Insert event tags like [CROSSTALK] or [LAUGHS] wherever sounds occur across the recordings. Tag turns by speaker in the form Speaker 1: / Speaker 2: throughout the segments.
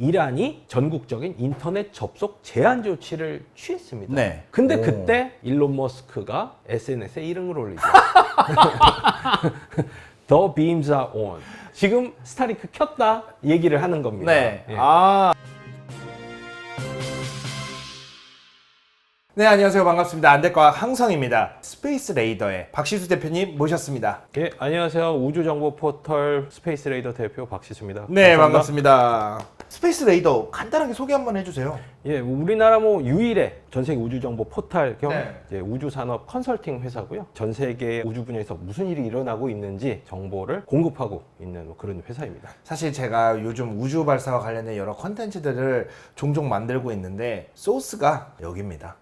Speaker 1: 이란이 전국적인 인터넷 접속 제한 조치를 취했습니다.
Speaker 2: 네.
Speaker 1: 근데
Speaker 2: 오.
Speaker 1: 그때 일론 머스크가 SNS에 이름을 올리죠. The beams are on. 지금 스타링크 켰다 얘기를 하는 겁니다.
Speaker 2: 네.
Speaker 1: 예.
Speaker 2: 아. 네, 안녕하세요. 반갑습니다. 안될과학 항성입니다. 스페이스 레이더의 박시수 대표님 모셨습니다.
Speaker 1: 예, 안녕하세요. 우주정보 포털 스페이스 레이더 대표 박시수입니다.
Speaker 2: 네,
Speaker 1: 감사합니다.
Speaker 2: 반갑습니다. 스페이스 레이더 간단하게 소개 한번 해주세요.
Speaker 1: 예, 우리나라 뭐 유일의 전 세계 우주 정보 포탈 겸
Speaker 2: 네.
Speaker 1: 이제 우주 산업 컨설팅 회사고요. 전 세계 우주 분야에서 무슨 일이 일어나고 있는지 정보를 공급하고 있는 뭐 그런 회사입니다.
Speaker 2: 사실 제가 요즘 우주 발사와 관련된 여러 컨텐츠들을 종종 만들고 있는데 소스가 여기입니다.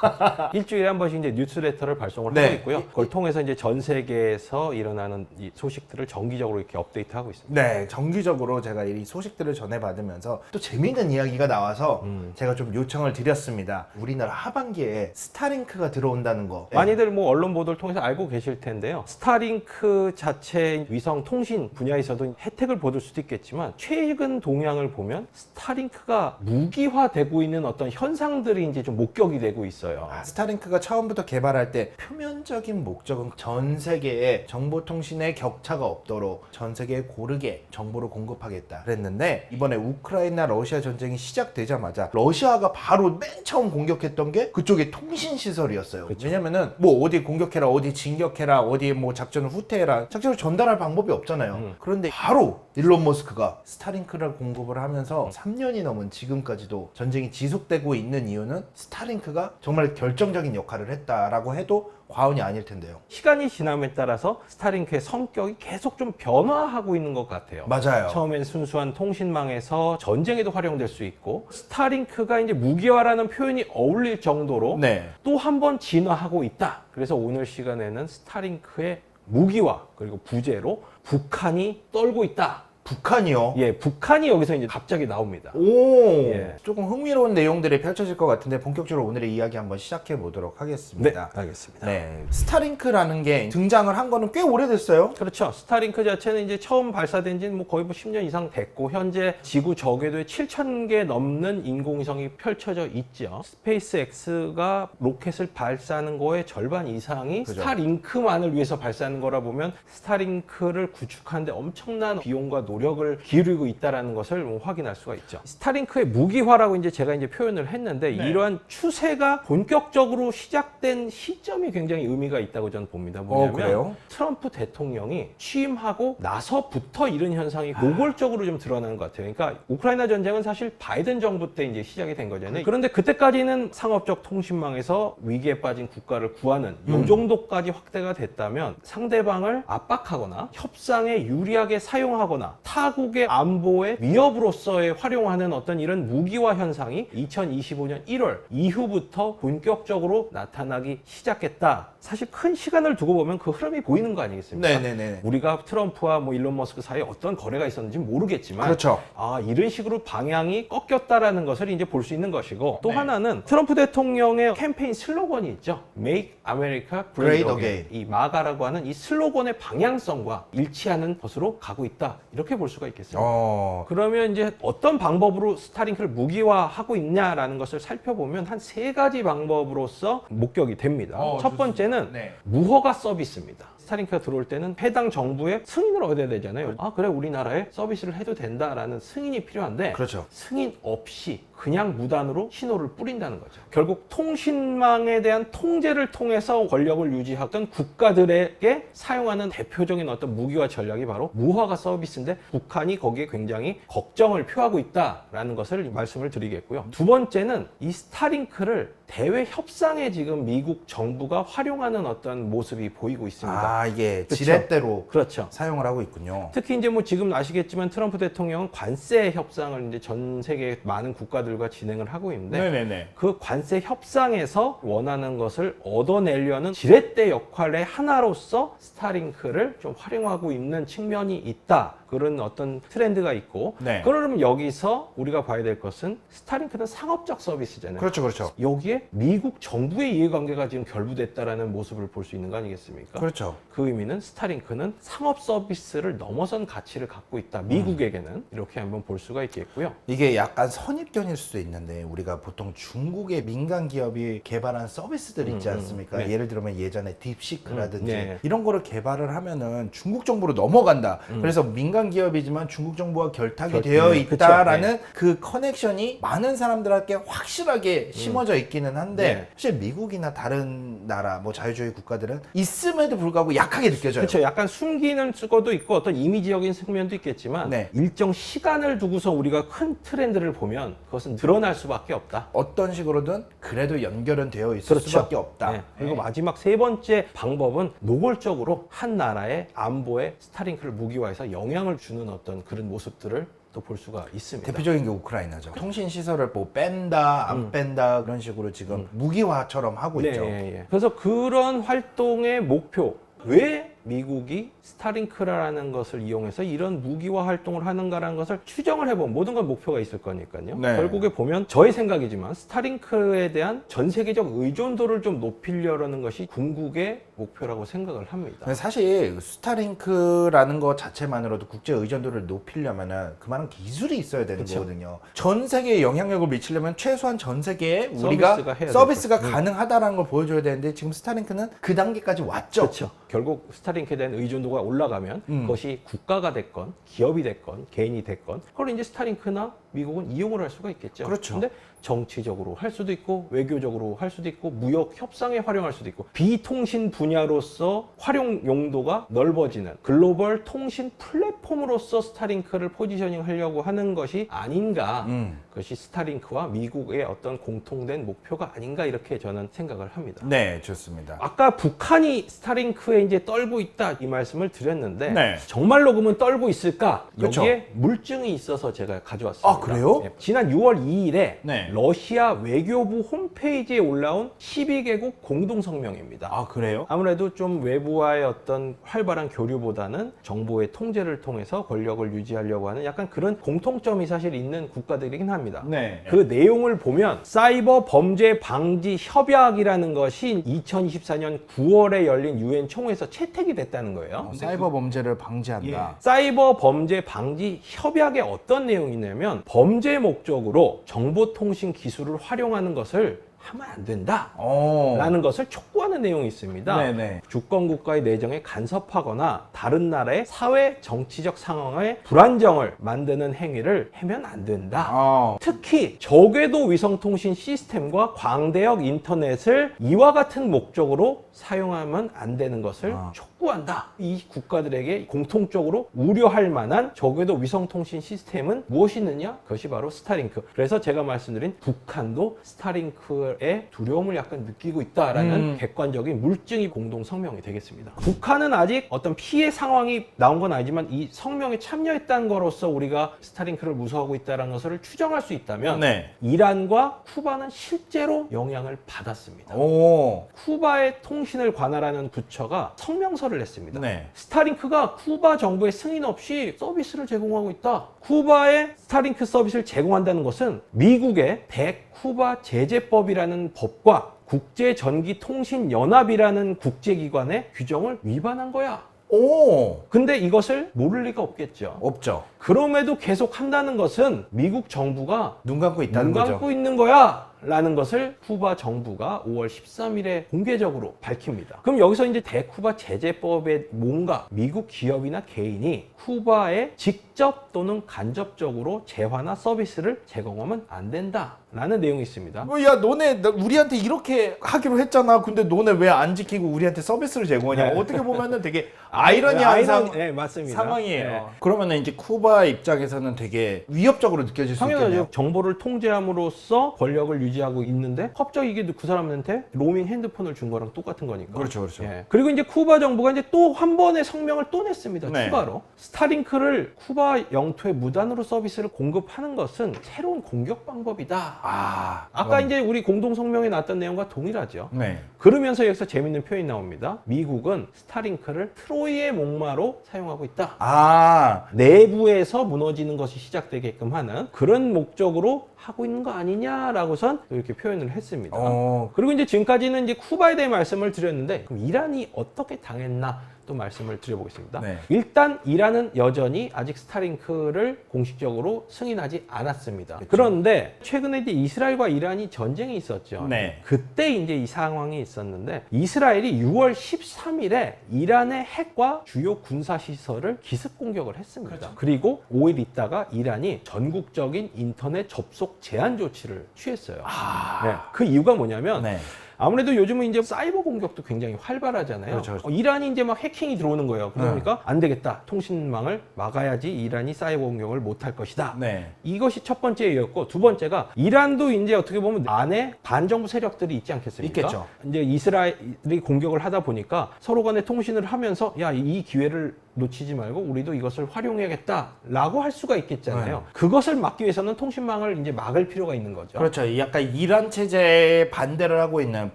Speaker 2: [LAUGHS]
Speaker 1: 일주일에 한 번씩 이제 뉴스레터를 발송을
Speaker 2: 네.
Speaker 1: 하고 있고요. 그걸 통해서 이제 전 세계에서 일어나는 이 소식들을 정기적으로 이렇게 업데이트하고 있습니다.
Speaker 2: 네, 정기적으로 제가 이 소식들을 전해받으면서 또 재미있는 이야기가 나와서
Speaker 1: 음.
Speaker 2: 제가 좀 요청을 드렸습니다. 우리나라 하반기에 스타링크가 들어온다는 거.
Speaker 1: 많이들 뭐 언론 보도를 통해서 알고 계실 텐데요. 스타링크 자체 위성 통신 분야에서도 혜택을 받을 수도 있겠지만 최근 동향을 보면 스타링크가 무기화되고 있는 어떤 현상들이 이제 좀 목격이 되고 있어요.
Speaker 2: 아, 스타링크가 처음부터 개발할 때 표면적인 목적은 전 세계에 정보통신의 격차가 없도록 전 세계에 고르게 정보를 공급하겠다 그랬는데 이번에 우크라이나 러시아 전쟁이 시작되자마자 러시아가 바로 맨 처음 공격했던 게 그쪽의 통신 시설이었어요.
Speaker 1: 그쵸.
Speaker 2: 왜냐면은 뭐 어디 공격해라, 어디 진격해라, 어디 뭐 작전을 후퇴해라 작전을 전달할 방법이 없잖아요.
Speaker 1: 음.
Speaker 2: 그런데 바로 일론 머스크가 스타링크를 공급을 하면서 3년이 넘은 지금까지도 전쟁이 지속되고 있는 이유는 스타링크가 정말 결정적인 역할을 했다라고 해도 과언이 아닐 텐데요.
Speaker 1: 시간이 지남에 따라서 스타링크의 성격이 계속 좀 변화하고 있는 것 같아요.
Speaker 2: 맞아요.
Speaker 1: 처음엔 순수한 통신망에서 전쟁에도 활용될 수 있고 스타링크가 이제 무기화라는 표현이 어울릴 정도로
Speaker 2: 네.
Speaker 1: 또 한 번 진화하고 있다. 그래서 오늘 시간에는 스타링크의 무기화 그리고 부재로 북한이 떨고 있다.
Speaker 2: 북한이요.
Speaker 1: 예, 북한이 여기서 이제 갑자기 나옵니다.
Speaker 2: 오,
Speaker 1: 예.
Speaker 2: 조금 흥미로운 내용들이 펼쳐질 것 같은데 본격적으로 오늘의 이야기 한번 시작해 보도록
Speaker 1: 네,
Speaker 2: 하겠습니다.
Speaker 1: 알겠습니다.
Speaker 2: 네. 스타링크라는 게 등장을 한 거는 꽤 오래됐어요.
Speaker 1: 그렇죠. 스타링크 자체는 이제 처음 발사된 지는 뭐 거의 뭐 10년 이상 됐고 현재 지구 저궤도에 7,000개 넘는 인공위성이 펼쳐져 있죠. 스페이스 X가 로켓을 발사하는 거의 절반 이상이
Speaker 2: 그죠.
Speaker 1: 스타링크만을 위해서 발사하는 거라 보면 스타링크를 구축하는데 엄청난 비용과 노력 을 기울이고 있다라는 것을 뭐 확인할 수가 있죠. 스타링크의 무기화라고 이제 제가 이제 표현을 했는데
Speaker 2: 네.
Speaker 1: 이러한 추세가 본격적으로 시작된 시점이 굉장히 의미가 있다고 저는 봅니다. 뭐냐면
Speaker 2: 어?
Speaker 1: 트럼프 대통령이 취임하고 나서부터 이런 현상이 노골적으로 좀 드러나는 것 같아요. 그러니까 우크라이나 전쟁은 사실 바이든 정부 때 이제 시작이 된 거잖아요. 그런데 그때까지는 상업적 통신망에서 위기에 빠진 국가를 구하는
Speaker 2: 음.
Speaker 1: 이 정도까지 확대가 됐다면 상대방을 압박하거나 협상에 유리하게 사용하거나 타국의 안보의 위협으로서의 활용하는 어떤 이런 무기화 현상이 2025년 1월 이후부터 본격적으로 나타나기 시작했다. 사실 큰 시간을 두고 보면 그 흐름이 보이는 거 아니겠습니까?
Speaker 2: 네네네.
Speaker 1: 우리가 트럼프와 뭐 일론 머스크 사이에 어떤 거래가 있었는지 모르겠지만
Speaker 2: 그렇죠.
Speaker 1: 아 이런 식으로 방향이 꺾였다라는 것을 이제 볼 수 있는 것이고 또
Speaker 2: 네.
Speaker 1: 하나는 트럼프 대통령의 캠페인 슬로건이 있죠. Make America Great,
Speaker 2: Great
Speaker 1: Again. 이 마가라고 하는 이 슬로건의 방향성과 일치하는 것으로 가고 있다. 이렇게 볼 수가 있겠습니다.
Speaker 2: 어,
Speaker 1: 그러면 이제 어떤 방법으로 스타링크를 무기화하고 있냐라는 것을 살펴보면 한 세 가지 방법으로서 목격이 됩니다.
Speaker 2: 어,
Speaker 1: 첫 번째는
Speaker 2: 네.
Speaker 1: 무허가 서비스입니다. 스타링크가 들어올 때는 해당 정부의 승인을 얻어야 되잖아요. 아 그래 우리나라에 서비스를 해도 된다라는 승인이 필요한데
Speaker 2: 그렇죠.
Speaker 1: 승인 없이 그냥 무단으로 신호를 뿌린다는 거죠. 결국 통신망에 대한 통제를 통해서 권력을 유지하던 국가들에게 사용하는 대표적인 어떤 무기화 전략이 바로 무화과 서비스인데 북한이 거기에 굉장히 걱정을 표하고 있다라는 것을 말씀을 드리겠고요. 두 번째는 이 스타링크를 대외 협상에 지금 미국 정부가 활용하는 어떤 모습이 보이고 있습니다.
Speaker 2: 아, 이게
Speaker 1: 그쵸.
Speaker 2: 지렛대로
Speaker 1: 그렇죠.
Speaker 2: 사용을 하고 있군요.
Speaker 1: 특히 이제 뭐 지금 아시겠지만 트럼프 대통령은 관세 협상을 이제 전 세계 많은 국가들과 진행을 하고 있는데
Speaker 2: 네네네.
Speaker 1: 그 관세 협상에서 원하는 것을 얻어내려는 지렛대 역할의 하나로서 스타링크를 좀 활용하고 있는 측면이 있다. 그런 어떤 트렌드가 있고
Speaker 2: 네.
Speaker 1: 그러면 여기서 우리가 봐야 될 것은 스타링크는 상업적 서비스잖아요.
Speaker 2: 그렇죠, 그렇죠.
Speaker 1: 여기에 미국 정부의 이해관계가 지금 결부됐다라는 모습을 볼 수 있는 거 아니겠습니까?
Speaker 2: 그렇죠.
Speaker 1: 그 의미는 스타링크는 상업 서비스를 넘어선 가치를 갖고 있다. 미국에게는 이렇게 한번 볼 수가 있겠고요.
Speaker 2: 이게 약간 선입견일 수도 있는데 우리가 보통 중국의 민간 기업이 개발한 서비스들 있지
Speaker 1: 음, 음.
Speaker 2: 않습니까?
Speaker 1: 네.
Speaker 2: 예를 들면 예전에 딥시크라든지
Speaker 1: 음, 네.
Speaker 2: 이런 거를 개발을 하면은 중국 정부로 넘어간다.
Speaker 1: 음.
Speaker 2: 그래서 민간 기업이지만 중국 정부와 결탁이
Speaker 1: 결-
Speaker 2: 되어
Speaker 1: 네,
Speaker 2: 있다라는 그 커넥션이 많은 사람들에게 확실하게 심어져 있기는 한데
Speaker 1: 음. 네.
Speaker 2: 사실 미국이나 다른 나라 뭐 자유주의 국가들은 있음에도 불구하고 약하게 느껴져요.
Speaker 1: 그렇죠. 약간 숨기는 수고도 있고 어떤 이미지적인 측면도 있겠지만
Speaker 2: 네.
Speaker 1: 일정 시간을 두고서 우리가 큰 트렌드를 보면 그것은 드러날 수밖에 없다.
Speaker 2: 어떤 식으로든 그래도 연결은 되어 있을 수밖에 없다.
Speaker 1: 네. 그리고
Speaker 2: 네.
Speaker 1: 마지막 세 번째 방법은 노골적으로 한 나라의 안보에 스타링크를 무기화해서 영향을 주는 어떤 그런 모습들을 또 볼 수가 있습니다.
Speaker 2: 대표적인 게 우크라이나죠. 통신 시설을 뭐 뺀다, 안 뺀다 그런 식으로 지금 무기화처럼 하고
Speaker 1: 음. 네,
Speaker 2: 있죠.
Speaker 1: 예, 예. 그래서 그런 활동의 목표 왜 미국이 스타링크라는 것을 이용해서 이런 무기화 활동을 하는가라는 것을 추정을 해보면 모든 건 목표가 있을 거니까요.
Speaker 2: 네.
Speaker 1: 결국에 보면 저의 생각이지만 스타링크에 대한 전 세계적 의존도를 좀 높이려는 것이 궁극의 목표라고 생각을 합니다.
Speaker 2: 사실 스타링크라는 것 자체만으로도 국제 의존도를 높이려면은 그만한 기술이 있어야 되는
Speaker 1: 그쵸.
Speaker 2: 거거든요. 전 세계에 영향력을 미치려면 최소한 전 세계에 우리가
Speaker 1: 서비스가
Speaker 2: 서비스가.
Speaker 1: 음.
Speaker 2: 가능하다라는 걸 보여줘야 되는데 지금 스타링크는 그 단계까지 왔죠.
Speaker 1: 그렇죠. 결국 스타링크에 대한 의존도가 올라가면
Speaker 2: 음.
Speaker 1: 그것이 국가가 됐건 기업이 됐건 개인이 됐건 그걸 이제 스타링크나 미국은 이용을 할 수가 있겠죠.
Speaker 2: 그렇죠.
Speaker 1: 근데 정치적으로 할 수도 있고 외교적으로 할 수도 있고 무역 협상에 활용할 수도 있고 비통신 분야로서 활용 용도가 넓어지는 글로벌 통신 플랫폼으로서 스타링크를 포지셔닝 하려고 하는 것이 아닌가.
Speaker 2: 음.
Speaker 1: 그것이 스타링크와 미국의 어떤 공통된 목표가 아닌가 이렇게 저는 생각을 합니다.
Speaker 2: 네, 좋습니다.
Speaker 1: 아까 북한이 스타링크에 이제 떨고 있다 이 말씀을 드렸는데
Speaker 2: 네.
Speaker 1: 정말로 그러면 떨고 있을까?
Speaker 2: 그쵸.
Speaker 1: 여기에 물증이 있어서 제가 가져왔습니다.
Speaker 2: 아, 그래요?
Speaker 1: 네. 지난 6월 2일에
Speaker 2: 네.
Speaker 1: 러시아 외교부 홈페이지에 올라온 12개국 공동 성명입니다.
Speaker 2: 아, 그래요?
Speaker 1: 아무래도 좀 외부와의 어떤 활발한 교류보다는 정보의 통제를 통해서 권력을 유지하려고 하는 약간 그런 공통점이 사실 있는 국가들이긴 합니다.
Speaker 2: 네.
Speaker 1: 그 내용을 보면 사이버 범죄 방지 협약이라는 것이 2024년 9월에 열린 유엔 총회에서 채택이 됐다는 거예요.
Speaker 2: 어, 사이버 범죄를 방지한다.
Speaker 1: 예. 사이버 범죄 방지 협약에 어떤 내용이 있냐면 범죄 목적으로 정보통신 기술을 활용하는 것을 하면 안 된다.
Speaker 2: 어.
Speaker 1: 라는 것을 촉구하는 내용이 있습니다.
Speaker 2: 네네.
Speaker 1: 주권 국가의 내정에 간섭하거나 다른 나라의 사회 정치적 상황에 불안정을 만드는 행위를 하면 안 된다.
Speaker 2: 어.
Speaker 1: 특히 저궤도 위성통신 시스템과 광대역 인터넷을 이와 같은 목적으로 사용하면 안 되는 것을
Speaker 2: 아.
Speaker 1: 촉구 한다. 이 국가들에게 공통적으로 우려할 만한 저궤도 위성통신 시스템은 무엇이 있느냐? 그것이 바로 스타링크. 그래서 제가 말씀드린 북한도 스타링크에 두려움을 약간 느끼고 있다라는
Speaker 2: 음.
Speaker 1: 객관적인 물증이 공동 성명이 되겠습니다. 북한은 아직 어떤 피해 상황이 나온 건 아니지만 이 성명에 참여했다는 거로서 우리가 스타링크를 무서워하고 있다는 것을 추정할 수 있다면
Speaker 2: 네.
Speaker 1: 이란과 쿠바는 실제로 영향을 받았습니다.
Speaker 2: 오.
Speaker 1: 쿠바의 통신을 관할하는 부처가 성명서 를 냈습니다.
Speaker 2: 네.
Speaker 1: 스타링크가 쿠바 정부의 승인 없이 서비스를 제공하고 있다. 쿠바에 스타링크 서비스를 제공한다는 것은 미국의 대쿠바 제재법이라는 법과 국제전기통신연합이라는 국제기관의 규정을 위반한 거야.
Speaker 2: 오.
Speaker 1: 근데 이것을 모를 리가 없겠죠.
Speaker 2: 없죠.
Speaker 1: 그럼에도 계속 한다는 것은 미국 정부가
Speaker 2: 눈 감고 있다는
Speaker 1: 눈 감고
Speaker 2: 거죠.
Speaker 1: 있는 거야. 라는 것을 쿠바 정부가 5월 13일에 공개적으로 밝힙니다. 그럼 여기서 이제 대쿠바 제재법에 뭔가 미국 기업이나 개인이 쿠바에 직 접 또는 간접적으로 재화나 서비스를 제공하면 안 된다. 라는 내용이 있습니다.
Speaker 2: 뭐, 야, 너네 나- 우리한테 이렇게 하기로 했잖아. 근데 너네 왜 안 지키고 우리한테 서비스를 제공하냐?
Speaker 1: 네.
Speaker 2: 어떻게 보면은 되게 아이러니한
Speaker 1: 아이러니-
Speaker 2: 상,
Speaker 1: 네, 맞습니다.
Speaker 2: 상황이에요.
Speaker 1: 네.
Speaker 2: 그러면은 이제 쿠바 입장에서는 되게 위협적으로 느껴질 수 있겠네요.
Speaker 1: 당연하죠. 정보를 통제함으로써 권력을 유지하고 있는데 갑자기 이게 그 사람한테 로밍 핸드폰을 준 거랑 똑같은 거니까.
Speaker 2: 그렇죠, 그렇죠.
Speaker 1: 예. 그리고 이제 쿠바 정부가 이제 또 한 번의 성명을 또 냈습니다.
Speaker 2: 네.
Speaker 1: 추가로 스타링크를 쿠바 영토에 무단으로 서비스를 공급하는 것은 새로운 공격 방법이다.
Speaker 2: 아,
Speaker 1: 아까
Speaker 2: 그럼-
Speaker 1: 이제 우리 공동 성명에 나왔던 내용과 동일하죠.
Speaker 2: 네.
Speaker 1: 그러면서 여기서 재밌는 표현이 나옵니다. 미국은 스타링크를 트로이의 목마로 사용하고 있다.
Speaker 2: 아,
Speaker 1: 내부에서 무너지는 것이 시작되게끔 하는 그런 목적으로 하고 있는 거 아니냐라고선 이렇게 표현을 했습니다.
Speaker 2: 어,
Speaker 1: 그리고 이제 지금까지는 이제 쿠바에 대해 말씀을 드렸는데 그럼 이란이 어떻게 당했나 또 말씀을 드려보겠습니다.
Speaker 2: 네.
Speaker 1: 일단 이란은 여전히 아직 스타링크를 공식적으로 승인하지 않았습니다.
Speaker 2: 그쵸.
Speaker 1: 그런데 최근에 이제 이스라엘과 이란이 전쟁이 있었죠.
Speaker 2: 네.
Speaker 1: 그때 이제 이 상황이 있었는데 이스라엘이 6월 13일에 이란의 핵과 주요 군사 시설을 기습 공격을 했습니다.
Speaker 2: 그렇죠.
Speaker 1: 그리고 5일 있다가 이란이 전국적인 인터넷 접속 제한 조치를 취했어요.
Speaker 2: 아,
Speaker 1: 네. 그 이유가 뭐냐면
Speaker 2: 네.
Speaker 1: 아무래도 요즘은 이제 사이버 공격도 굉장히 활발하잖아요.
Speaker 2: 그렇죠, 그렇죠.
Speaker 1: 어, 이란이 이제 막 해킹이 들어오는 거예요. 그러니까 안 되겠다. 통신망을 막아야지 이란이 사이버 공격을 못 할 것이다.
Speaker 2: 네.
Speaker 1: 이것이 첫 번째였고 두 번째가 이란도 이제 어떻게 보면 안에 반정부 세력들이 있지 않겠습니까?
Speaker 2: 있겠죠.
Speaker 1: 이제 이스라엘이 공격을 하다 보니까 서로 간에 통신을 하면서 야 이 기회를 놓치지 말고 우리도 이것을 활용해야겠다라고 할 수가 있겠잖아요.
Speaker 2: 네.
Speaker 1: 그것을 막기 위해서는 통신망을 이제 막을 필요가 있는 거죠.
Speaker 2: 그렇죠. 이 약간 이란 체제에 반대를 하고 있는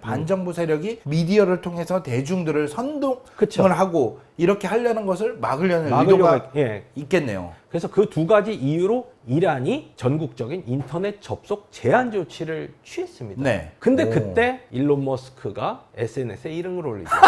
Speaker 2: 반정부 세력이 미디어를 통해서 대중들을 선동을
Speaker 1: 그쵸.
Speaker 2: 하고 이렇게 하려는 것을 막으려는
Speaker 1: 막으려고
Speaker 2: 의도가
Speaker 1: 했- 예.
Speaker 2: 있겠네요.
Speaker 1: 그래서 그 두 가지 이유로 이란이 전국적인 인터넷 접속 제한 조치를 취했습니다.
Speaker 2: 네.
Speaker 1: 근데
Speaker 2: 오.
Speaker 1: 그때 일론 머스크가 SNS에 이름을 올리죠. [LAUGHS]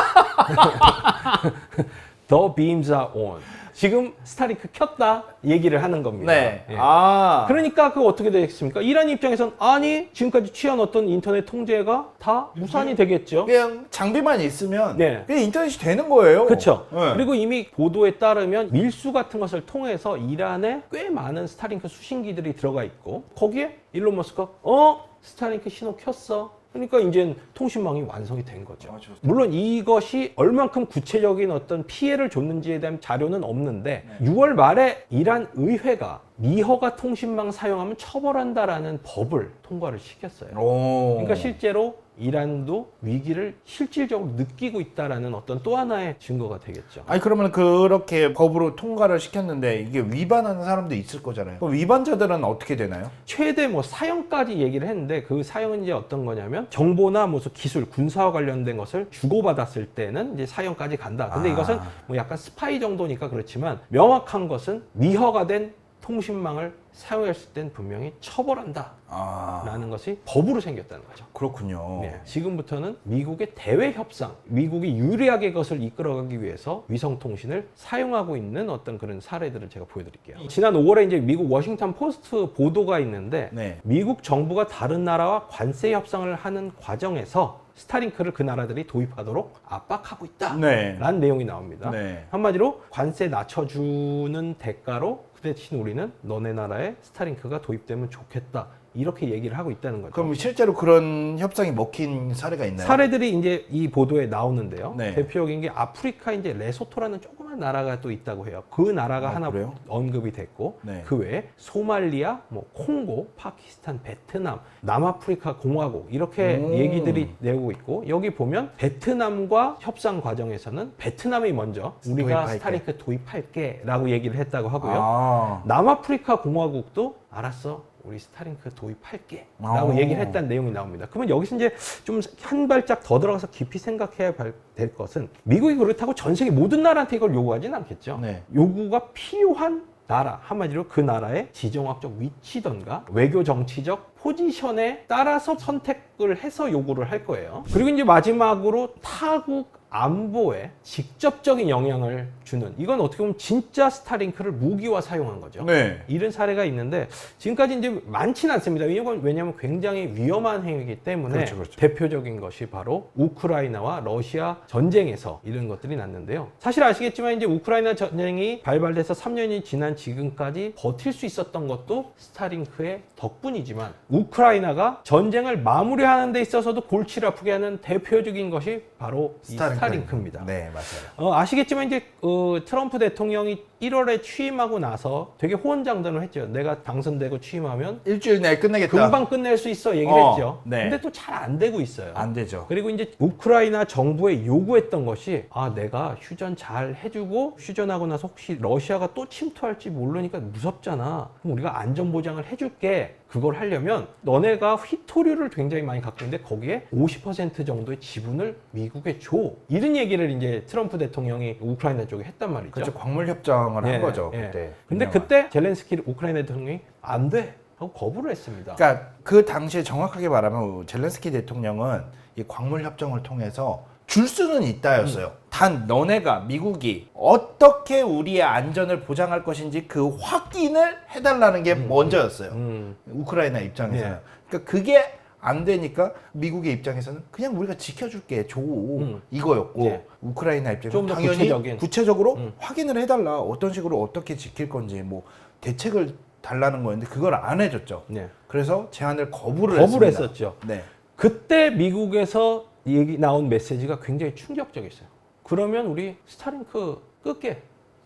Speaker 1: The beams are on. 지금 스타링크 켰다 얘기를 하는 겁니다.
Speaker 2: 네.
Speaker 1: 예.
Speaker 2: 아.
Speaker 1: 그러니까 그 어떻게 되겠습니까? 이란 입장에선 아니 지금까지 취한 어떤 인터넷 통제가 다 무산이 되겠죠.
Speaker 2: 그냥 장비만 있으면
Speaker 1: 네.
Speaker 2: 그냥 인터넷이 되는 거예요.
Speaker 1: 그렇죠.
Speaker 2: 네.
Speaker 1: 그리고 이미 보도에 따르면 밀수 같은 것을 통해서 이란에 꽤 많은 스타링크 수신기들이 들어가 있고 거기에 일론 머스크가 어 스타링크 신호 켰어. 그러니까 이제 통신망이 완성이 된 거죠.
Speaker 2: 아.
Speaker 1: 물론 이것이 얼만큼 구체적인 어떤 피해를 줬는지에 대한 자료는 없는데
Speaker 2: 네.
Speaker 1: 6월 말에 이란 의회가 미허가 통신망 사용하면 처벌한다라는 법을 통과를 시켰어요.
Speaker 2: 오.
Speaker 1: 그러니까 실제로 이란도 위기를 실질적으로 느끼고 있다라는 어떤 또 하나의 증거가 되겠죠.
Speaker 2: 아니 그러면 그렇게 법으로 통과를 시켰는데 이게 위반하는 사람도 있을 거잖아요. 그 위반자들은 어떻게 되나요?
Speaker 1: 최대 뭐 사형까지 얘기를 했는데 그 사형은 이제 어떤 거냐면 정보나 무슨 기술, 군사와 관련된 것을 주고받았을 때는 이제 사형까지 간다. 근데
Speaker 2: 아.
Speaker 1: 이것은 뭐 약간 스파이 정도니까 그렇지만 명확한 것은 미허가 된 통신망을 사용했을 땐 분명히 처벌한다.
Speaker 2: 아
Speaker 1: 라는 것이 법으로 생겼다는 거죠.
Speaker 2: 그렇군요.
Speaker 1: 네, 지금부터는 미국의 대외 협상, 미국이 유리하게 그것을 이끌어가기 위해서 위성 통신을 사용하고 있는 어떤 그런 사례들을 제가 보여드릴게요. 지난 5월에 이제 미국 워싱턴 포스트 보도가 있는데
Speaker 2: 네.
Speaker 1: 미국 정부가 다른 나라와 관세 협상을 하는 과정에서 스타링크를 그 나라들이 도입하도록 압박하고 있다.
Speaker 2: 네.
Speaker 1: 라는 내용이 나옵니다.
Speaker 2: 네.
Speaker 1: 한마디로 관세 낮춰주는 대가로 그 대신 우리는 너네 나라에 스타링크가 도입되면 좋겠다. 이렇게 얘기를 하고 있다는 거죠.
Speaker 2: 그럼 실제로 그런 협상이 먹힌 사례가 있나요?
Speaker 1: 사례들이 이제 이 보도에 나오는데요.
Speaker 2: 네.
Speaker 1: 대표적인 게 아프리카 이제 레소토라는 조그만 나라가 또 있다고 해요. 그 나라가
Speaker 2: 아,
Speaker 1: 하나
Speaker 2: 그래요?
Speaker 1: 언급이 됐고
Speaker 2: 네.
Speaker 1: 그 외에 소말리아, 뭐 콩고, 파키스탄, 베트남, 남아프리카 공화국 이렇게
Speaker 2: 오.
Speaker 1: 얘기들이 내고 있고 여기 보면 베트남과 협상 과정에서는 베트남이 먼저 우리가
Speaker 2: 도입할게.
Speaker 1: 스타링크 도입할게라고 얘기를 했다고 하고요.
Speaker 2: 아.
Speaker 1: 남아프리카 공화국도 알았어. 우리 스타링크 도입할게 라고
Speaker 2: 아.
Speaker 1: 얘기를 했다는 내용이 나옵니다. 그러면 여기서 이제 좀 한 발짝 더 들어가서 깊이 생각해야 발- 될 것은 미국이 그렇다고 전 세계 모든 나라한테 이걸 요구하진 않겠죠.
Speaker 2: 네.
Speaker 1: 요구가 필요한 나라, 한마디로 그 나라의 지정학적 위치던가 외교 정치적 포지션에 따라서 선택을 해서 요구를 할 거예요. 그리고 이제 마지막으로 타국 안보에 직접적인 영향을 주는 이건 어떻게 보면 진짜 스타링크를 무기화 사용한 거죠.
Speaker 2: 네.
Speaker 1: 이런 사례가 있는데 지금까지 이제 많지는 않습니다. 왜냐면, 왜냐면 굉장히 위험한 행위이기 때문에
Speaker 2: 그렇죠, 그렇죠.
Speaker 1: 대표적인 것이 바로 우크라이나와 러시아 전쟁에서 이런 것들이 났는데요. 사실 아시겠지만 이제 우크라이나 전쟁이 발발돼서 3년이 지난 지금까지 버틸 수 있었던 것도 스타링크의 덕분이지만 우크라이나가 전쟁을 마무리하는 데 있어서도 골치를 아프게 하는 대표적인 것이 바로 이 스타링크 입니다.
Speaker 2: 네, 맞아요.
Speaker 1: 어, 아시겠지만 이제 어, 트럼프 대통령이 1월에 취임하고 나서 되게 호언장담을 했죠. 내가 당선되고 취임하면
Speaker 2: 일주일 내에 끝내겠다.
Speaker 1: 금방 끝낼 수 있어 얘기를
Speaker 2: 어,
Speaker 1: 했죠.
Speaker 2: 네.
Speaker 1: 근데 또 잘 안 되고 있어요.
Speaker 2: 안 되죠.
Speaker 1: 그리고 이제 우크라이나 정부에 요구했던 것이 아 내가 휴전 잘 해주고 휴전하고 나서 혹시 러시아가 또 침투할지 모르니까 무섭잖아. 그럼 우리가 안전 보장을 해줄게. 그걸 하려면 너네가 휘토류를 굉장히 많이 갖고 있는데 거기에 50% 정도의 지분을 미국에 줘. 이런 얘기를 이제 트럼프 대통령이 우크라이나 쪽에 했단 말이죠.
Speaker 2: 그렇죠. 광물 협정 을
Speaker 1: 예,
Speaker 2: 한 거죠
Speaker 1: 예.
Speaker 2: 그때.
Speaker 1: 근데. 그때 젤렌스키 우크라이나 대통령이 안 돼. 하고 거부를 했습니다.
Speaker 2: 그러니까 그 당시에 정확하게 말하면 젤렌스키 대통령은 이 광물 협정을 통해서 줄 수는 있다였어요.
Speaker 1: 음.
Speaker 2: 단 너네가 미국이 어떻게 우리의 안전을 보장할 것인지 그 확인을 해달라는 게 먼저였어요.
Speaker 1: 음.
Speaker 2: 우크라이나 입장에서는.
Speaker 1: 네.
Speaker 2: 그러니까 그게 안 되니까 미국의 입장에서는 그냥 우리가 지켜줄게 줘 이거였고
Speaker 1: 네.
Speaker 2: 우크라이나 입장에서 당연히
Speaker 1: 구체적인.
Speaker 2: 구체적으로
Speaker 1: 음.
Speaker 2: 확인을 해달라 어떤 식으로 어떻게 지킬 건지 뭐 대책을 달라는 거였는데 그걸 안 해줬죠.
Speaker 1: 네.
Speaker 2: 그래서 제안을 거부를
Speaker 1: 거부를
Speaker 2: 했습니다.
Speaker 1: 했었죠.
Speaker 2: 네.
Speaker 1: 그때 미국에서 얘기 나온 메시지가 굉장히 충격적이었어요. 그러면 우리 스타링크 끌게.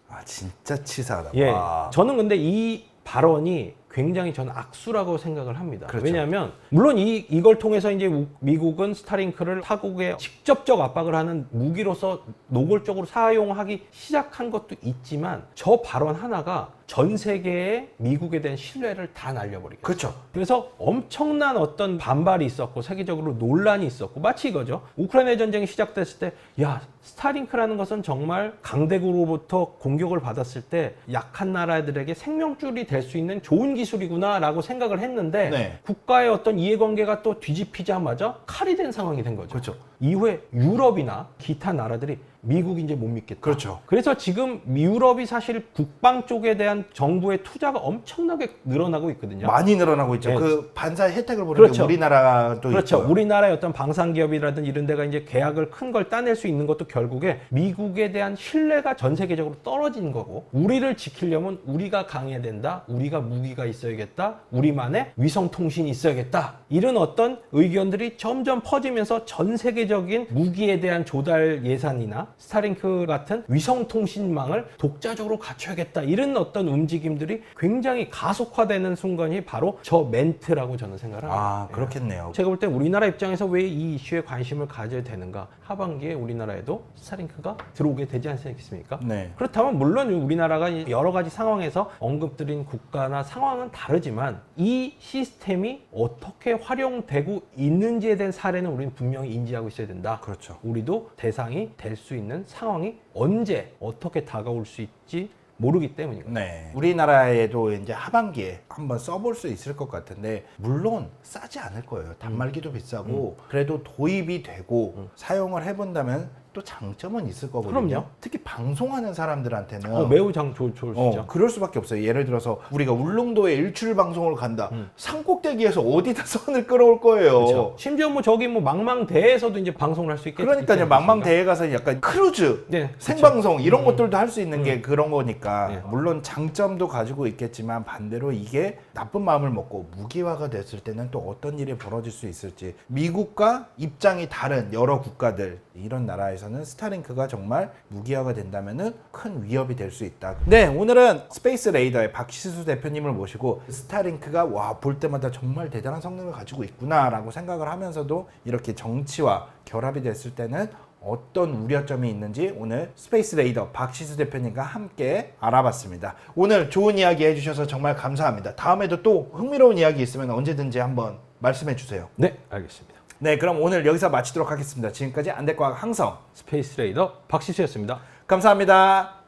Speaker 2: 아 진짜 치사하다.
Speaker 1: 예.
Speaker 2: 와.
Speaker 1: 저는 근데 이 발언이 굉장히 저는 악수라고 생각을 합니다.
Speaker 2: 그렇죠.
Speaker 1: 왜냐하면 물론 이 이걸 통해서 이제 우- 미국은 스타링크를 타국에 직접적 압박을 하는 무기로서 노골적으로 사용하기 시작한 것도 있지만 저 발언 하나가 전 세계에 미국에 대한 신뢰를 다 날려버리겠어요.
Speaker 2: 그렇죠.
Speaker 1: 그래서 엄청난 어떤 반발이 있었고 세계적으로 논란이 있었고 마치 이거죠. 우크라이나 전쟁이 시작됐을 때 야 스타링크라는 것은 정말 강대국으로부터 공격을 받았을 때 약한 나라들에게 생명줄이 될 수 있는 좋은 기 술이구나라고 생각을 했는데
Speaker 2: 네.
Speaker 1: 국가의 어떤 이해관계가 또 뒤집히자마자 칼이 된 상황이 된 거죠.
Speaker 2: 그렇죠.
Speaker 1: 이후에 유럽이나 기타 나라들이 미국 이제 못 믿겠다.
Speaker 2: 그렇죠.
Speaker 1: 그래서 지금 유럽이 사실 국방 쪽에 대한 정부의 투자가 엄청나게 늘어나고 있거든요.
Speaker 2: 많이 늘어나고 있죠.
Speaker 1: 네.
Speaker 2: 그 반사 혜택을 보는
Speaker 1: 그렇죠.
Speaker 2: 게 우리나라도
Speaker 1: 그렇죠.
Speaker 2: 있고요.
Speaker 1: 우리나라의 어떤 방산 기업이라든 이런 데가 이제 계약을 큰 걸 따낼 수 있는 것도 결국에 미국에 대한 신뢰가 전 세계적으로 떨어진 거고 우리를 지키려면 우리가 강해야 된다. 우리가 무기가 있어야겠다. 우리만의 위성 통신이 있어야겠다. 이런 어떤 의견들이 점점 퍼지면서 전 세계적 인 무기에 대한 조달 예산이나 스타링크 같은 위성 통신망을 독자적으로 갖춰야겠다. 이런 어떤 움직임들이 굉장히 가속화되는 순간이 바로 저 멘트라고 저는 생각을 합니다.
Speaker 2: 아 그렇겠네요.
Speaker 1: 제가 볼 때 우리나라 입장에서 왜 이 이슈에 관심을 가져야 되는가? 하반기에 우리나라에도 스타링크가 들어오게 되지 않겠습니까?
Speaker 2: 네.
Speaker 1: 그렇다면 물론 우리나라가 여러 가지 상황에서 언급드린 국가나 상황은 다르지만 이 시스템이 어떻게 활용되고 있는지에 대한 사례는 우리는 분명히 인지하고 있어 야 된다.
Speaker 2: 그렇죠.
Speaker 1: 우리도 대상이 될 수 있는 상황이 언제 어떻게 다가올 수 있지 모르기 때문이거든요.
Speaker 2: 네. 우리나라에도 이제 하반기에 한번 써볼 수 있을 것 같은데 물론 싸지 않을 거예요. 단말기도
Speaker 1: 음.
Speaker 2: 비싸고 그래도 도입이 되고 사용을 해본다면 또 장점은 있을 거거든요.
Speaker 1: 그럼요.
Speaker 2: 특히 방송하는 사람들한테는
Speaker 1: 어, 매우 장 좋을, 수
Speaker 2: 어,
Speaker 1: 있죠.
Speaker 2: 그럴 수밖에 없어요. 예를 들어서 우리가 울릉도에 일출 방송을 간다. 산꼭대기에서 어디다 [LAUGHS] 선을 끌어올 거예요.
Speaker 1: 음. 그렇죠. 심지어 뭐 저기 뭐 망망대에서도 이제 방송을 할 수 있겠
Speaker 2: 그러니까요.
Speaker 1: 있지
Speaker 2: 망망대해 가서 약간 크루즈
Speaker 1: 네, 그렇죠.
Speaker 2: 생방송 이런 것들도 할 수 있는 게 그런 거니까
Speaker 1: 네.
Speaker 2: 물론 장점도 가지고 있겠지만 반대로 이게 나쁜 마음을 먹고 무기화가 됐을 때는 또 어떤 일이 벌어질 수 있을지 미국과 입장이 다른 여러 국가들 이런 나라에서는 스타링크가 정말 무기화가 된다면은 큰 위협이 될 수 있다. 네 오늘은 스페이스 레이더의 박시수 대표님을 모시고 스타링크가 와 볼 때마다 정말 대단한 성능을 가지고 있구나라고 생각을 하면서도 이렇게 정치와 결합이 됐을 때는 어떤 우려점이 있는지 오늘 스페이스 레이더 박시수 대표님과 함께 알아봤습니다. 오늘 좋은 이야기 해주셔서 정말 감사합니다. 다음에도 또 흥미로운 이야기 있으면 언제든지 한번 말씀해 주세요.
Speaker 1: 네, 알겠습니다.
Speaker 2: 네, 그럼 오늘 여기서 마치도록 하겠습니다. 지금까지 안될과학 항성
Speaker 1: 스페이스 레이더 박시수였습니다.
Speaker 2: 감사합니다.